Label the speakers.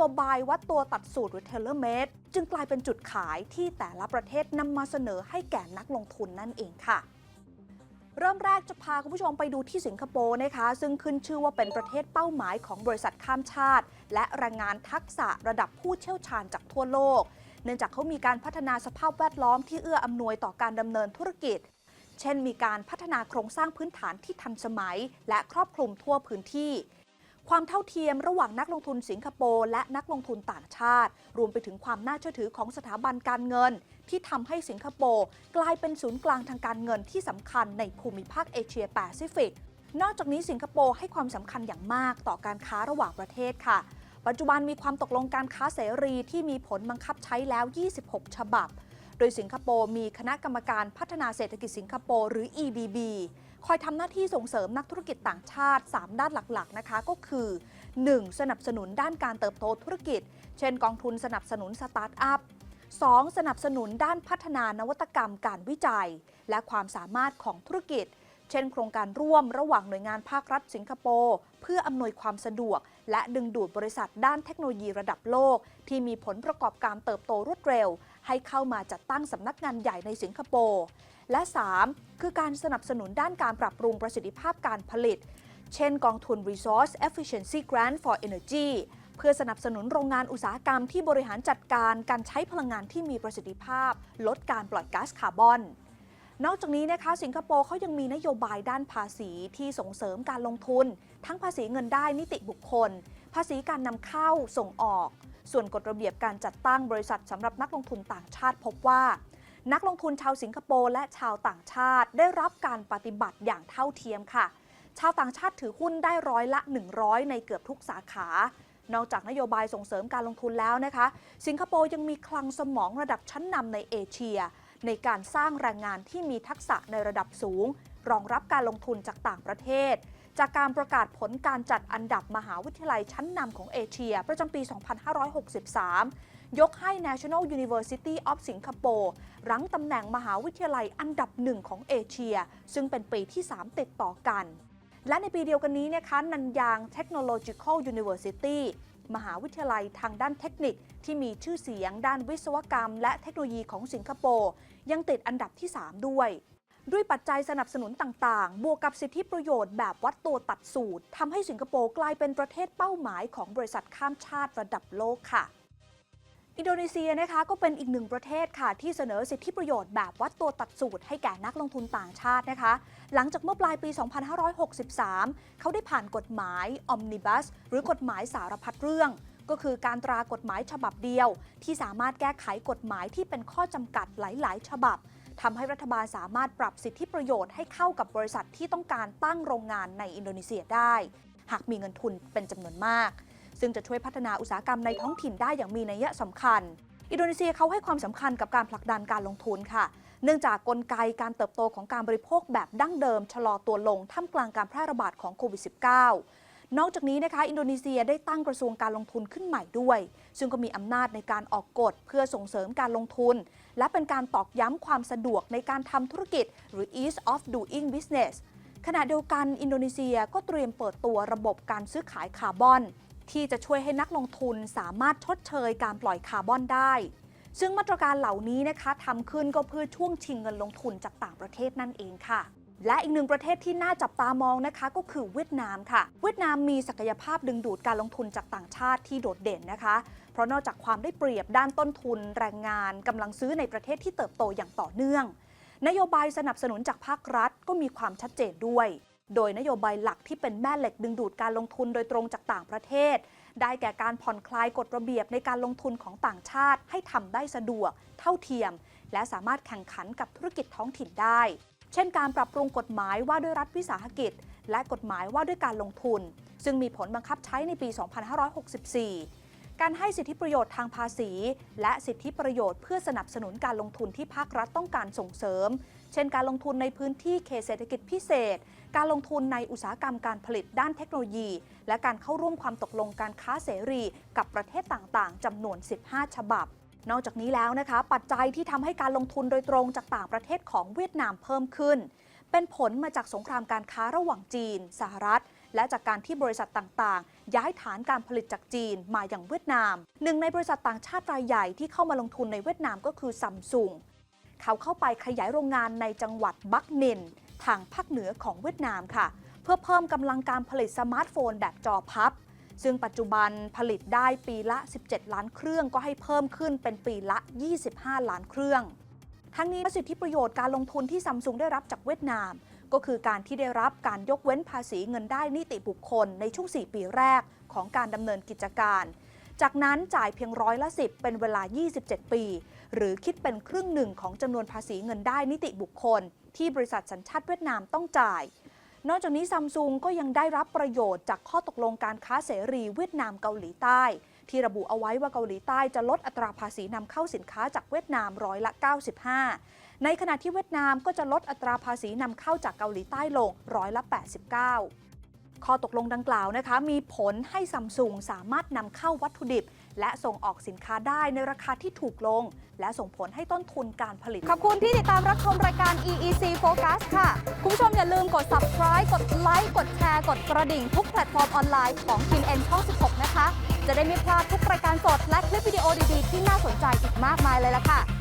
Speaker 1: โยบายวัดตัวตัดสูตรหรือ tailor made จึงกลายเป็นจุดขายที่แต่ละประเทศนำมาเสนอให้แก่นักลงทุนนั่นเองค่ะ เริ่มแรกจะพาคุณผู้ชมไปดูที่สิงคโปร์นะคะ ซึ่งขึ้นชื่อว่าเป็นประเทศเป้าหมายของบริษัทข้ามชาติ และแรงงานทักษะระดับผู้เชี่ยวชาญจากทั่วโลก เนื่องจากเขามีการพัฒนาสภาพแวดล้อมที่เอื้ออำนวยต่อการดำเนินธุรกิจ เช่น มีการพัฒนาโครงสร้างพื้นฐานที่ทันสมัย และครอบคลุมทั่วพื้นที่ ความเท่าเทียมระหว่างนักลงทุนสิงคโปร์และนักลงทุนต่างชาติ รวมไปถึงความน่าเชื่อถือของสถาบันการเงิน ที่ทำให้สิงคโปร์กลายเป็นศูนย์กลางทางการเงินที่สำคัญในภูมิภาคเอเชียแปซิฟิก นอกจากนี้สิงคโปร์ให้ความสำคัญอย่างมากต่อการค้าระหว่างประเทศค่ะ ปัจจุบันมีความตกลงการค้าเสรีที่มีผลบังคับใช้แล้ว 26 ฉบับ โดยสิงคโปร์มีคณะกรรมการพัฒนาเศรษฐกิจสิงคโปร์หรือ EDB คอยทำหน้าที่ส่งเสริมนักธุรกิจต่างชาติ 3 ด้านหลักๆนะคะก็คือ 1. สนับสนุนด้านการเติบโตธุรกิจ เช่น กองทุนสนับสนุนสตาร์ทอัพ 2. สนับสนุนด้านพัฒนานวัตกรรมการวิจัย และความสามารถของธุรกิจ เช่น โครงการร่วมระหว่างหน่วยงานภาครัฐสิงคโปร์เพื่ออำนวยความสะดวก และดึงดูดบริษัทด้านเทคโนโลยีระดับโลก ที่มีผลประกอบการเติบโตรวดเร็ว ให้เข้ามาจัดตั้งสำนักงานใหญ่ในสิงคโปร์ และ 3. คือการสนับสนุนด้านการปรับปรุงประสิทธิภาพการผลิต เช่นกองทุน Resource Efficiency Grant for Energy เพื่อสนับสนุนโรงงานอุตสาหกรรมที่บริหารจัดการการใช้พลังงานที่มีประสิทธิภาพ ลดการปล่อยก๊าซคาร์บอน นอกจากนี้นะคะ สิงคโปร์เขายังมีนโยบายด้านภาษีที่ส่งเสริมการลงทุน ทั้งภาษีเงินได้นิติบุคคล ภาษีการนำเข้าส่งออก ส่วนกฎระเบียบการจัดตั้งบริษัทสำหรับนักลงทุนต่างชาติพบว่า นักลงทุนชาวสิงคโปร์และชาวต่างชาติได้รับการปฏิบัติอย่างเท่าเทียมค่ะ ชาวต่างชาติถือหุ้นได้ร้อยละ 100 ในเกือบทุกสาขานอกจากนโยบายส่งเสริมการลงทุนแล้วนะคะ สิงคโปร์ยังมีคลังสมองระดับชั้นนำในเอเชีย ในการสร้างแรงงานที่มีทักษะในระดับสูง รองรับการลงทุนจากต่างประเทศ จากการประกาศผลการจัดอันดับมหาวิทยาลัยชั้นนำของเอเชีย ประจำปี 2563 ยกให้ National University of Singapore รั้งตำแหน่งมหาวิทยาลัยอันดับหนึ่งของเอเชีย ซึ่งเป็นปีที่ 3 ติดต่อกัน และในปีเดียวกันนี้นะคะนันยาง Technological University มหาวิทยาลัยทางด้านเทคนิคที่มีชื่อเสียงด้านวิศวกรรม และเทคโนโลยีของสิงคโปร์ยังติดอันดับที่ 3 ด้วย ด้วยปัจจัยสนับสนุนต่างๆ บวกกับสิทธิประโยชน์แบบวัดตัวตัดสูตรทำให้สิงคโปร์กลายเป็นประเทศเป้าหมายของบริษัทข้ามชาติระดับโลกค่ะอินโดนีเซียนะคะก็เป็นอีกหนึ่งประเทศค่ะ ที่เสนอสิทธิประโยชน์แบบวัดตัวตัดสูตร ให้แก่นักลงทุนต่างชาตินะคะ หลังจากเมื่อปลายปี 2563 เขาได้ผ่านกฎหมาย Omnibus หรือกฎหมายสารพัดเรื่อง ก็คือการตรากฎหมายฉบับเดียว ที่สามารถแก้ไขกฎหมายที่เป็นข้อจำกัดหลาย ๆ ฉบับ ทำให้รัฐบาลสามารถปรับสิทธิประโยชน์ให้เข้ากับบริษัทที่ต้องการตั้งโรงงานในอินโดนีเซียได้ หากมีเงินทุนเป็นจำนวนมาก ซึ่งจะช่วยพัฒนาอุตสาหกรรมในท้องถิ่นได้อย่างมีนัยสำคัญ อินโดนีเซียเขาให้ความสำคัญกับการผลักดันการลงทุนค่ะ เนื่องจากกลไกการเติบโตของการบริโภคแบบดั้งเดิมชะลอตัวลงท่ามกลางการแพร่ระบาดของโควิด -19 นอกจากนี้นะคะ อินโดนีเซียได้ตั้งกระทรวงการลงทุนขึ้นใหม่ด้วย ซึ่งก็มีอำนาจในการออกกฎเพื่อส่งเสริมการลงทุน และเป็นการตอกย้ำความสะดวกในการทำธุรกิจ หรือ ease of doing business ขณะเดียวกันอินโดนีเซียก็เตรียมเปิดตัวระบบการซื้อขายคาร์บอน ที่จะช่วยให้นักลงทุนสามารถชดเชยการปล่อยคาร์บอนได้ ซึ่งมาตรการเหล่านี้นะคะทำขึ้นก็เพื่อช่วงชิงเงินลงทุนจากต่างประเทศนั่นเองค่ะ และอีกหนึ่งประเทศที่น่าจับตามองนะคะก็คือเวียดนามค่ะ เวียดนามมีศักยภาพดึงดูดการลงทุนจากต่างชาติที่โดดเด่นนะคะ เพราะนอกจากความได้เปรียบด้านต้นทุน แรงงานกำลังซื้อในประเทศที่เติบโตอย่างต่อเนื่อง นโยบายสนับสนุนจากภาครัฐก็มีความชัดเจนด้วย โดยนโยบายหลักที่เป็นแม่เหล็กดึงดูดการลงทุนโดยตรงจากต่างประเทศ ได้แก่การผ่อนคลายกฎระเบียบในการลงทุนของต่างชาติ ให้ทำได้สะดวก เท่าเทียม และสามารถแข่งขันกับธุรกิจท้องถิ่นได้ เช่นการปรับปรุงกฎหมายว่าด้วยรัฐวิสาหกิจ และกฎหมายว่าด้วยการลงทุน ซึ่งมีผลบังคับใช้ในปี 2564 การให้สิทธิประโยชน์ทางภาษี และสิทธิประโยชน์เพื่อสนับสนุนการลงทุนที่ภาครัฐต้องการส่งเสริม เช่น การลงทุนในพื้นที่เขตเศรษฐกิจพิเศษ การลงทุนในอุตสาหกรรมการผลิตด้านเทคโนโลยี และการเข้าร่วมความตกลงการค้าเสรี กับประเทศต่างๆจำนวน 15 ฉบับ นอกจากนี้แล้วนะคะ ปัจจัยที่ทำให้การลงทุนโดยตรงจากต่างประเทศของเวียดนามเพิ่มขึ้น เป็นผลมาจากสงครามการค้าระหว่างจีน สหรัฐ และจากการที่บริษัทต่างๆ ย้ายฐานการผลิตจากจีนมาอย่างเวียดนาม หนึ่งในบริษัทต่างชาติรายใหญ่ที่เข้ามาลงทุนในเวียดนามก็คือซัมซุงเขาเข้าไปขยายโรงงานในจังหวัดบักนิน ทางภาคเหนือของเวียดนามค่ะ เพื่อเพิ่มกำลังการผลิตสมาร์ทโฟนแบบจอพับ ซึ่งปัจจุบันผลิตได้ปีละ 17 ล้านเครื่องก็ให้เพิ่มขึ้นเป็นปีละ 25 ล้านเครื่อง ทั้งนี้สิทธิประโยชน์การลงทุนที่ซัมซุงได้รับจากเวียดนาม ก็คือการที่ได้รับการยกเว้นภาษีเงินได้นิติบุคคลในช่วง 4 ปีแรกของการดำเนินกิจการ จากนั้นจ่ายเพียงร้อยละ10 เป็นเวลา 27 ปี หรือคิดเป็นครึ่งหนึ่งของจำนวนภาษีเงินได้นิติบุคคล ที่บริษัทสัญชาติเวียดนามต้องจ่าย นอกจากนี้ซัมซุงก็ยังได้รับประโยชน์จากข้อตกลงการค้าเสรีเวียดนามเกาหลีใต้ ที่ระบุเอาไว้ว่าเกาหลีใต้จะลดอัตราภาษีนำเข้าสินค้าจากเวียดนามร้อยละ 95 ในขณะที่เวียดนามก็จะลดอัตราภาษีนำเข้าจากเกาหลีใต้ลงร้อยละ 89 ข้อตกลงดังกล่าวนะคะมีผลให้ซัมซุงสามารถนำเข้าวัตถุดิบ และส่งออกสินค้าได้ในราคาที่ถูกลง และส่งผลให้ต้นทุนการผลิต
Speaker 2: ขอบคุณที่ติดตามรับชมรายการ EEC Focus ค่ะ คุณผู้ชมอย่าลืมกด subscribe กดไลค์กดแชร์ กดกระดิ่งทุกแพลตฟอร์มออนไลน์ของ TNN ช่อง 16 นะคะ จะได้ไม่พลาดทุกรายการสดและคลิปวิดีโอดีๆ ที่น่าสนใจอีกมากมายเลยล่ะค่ะ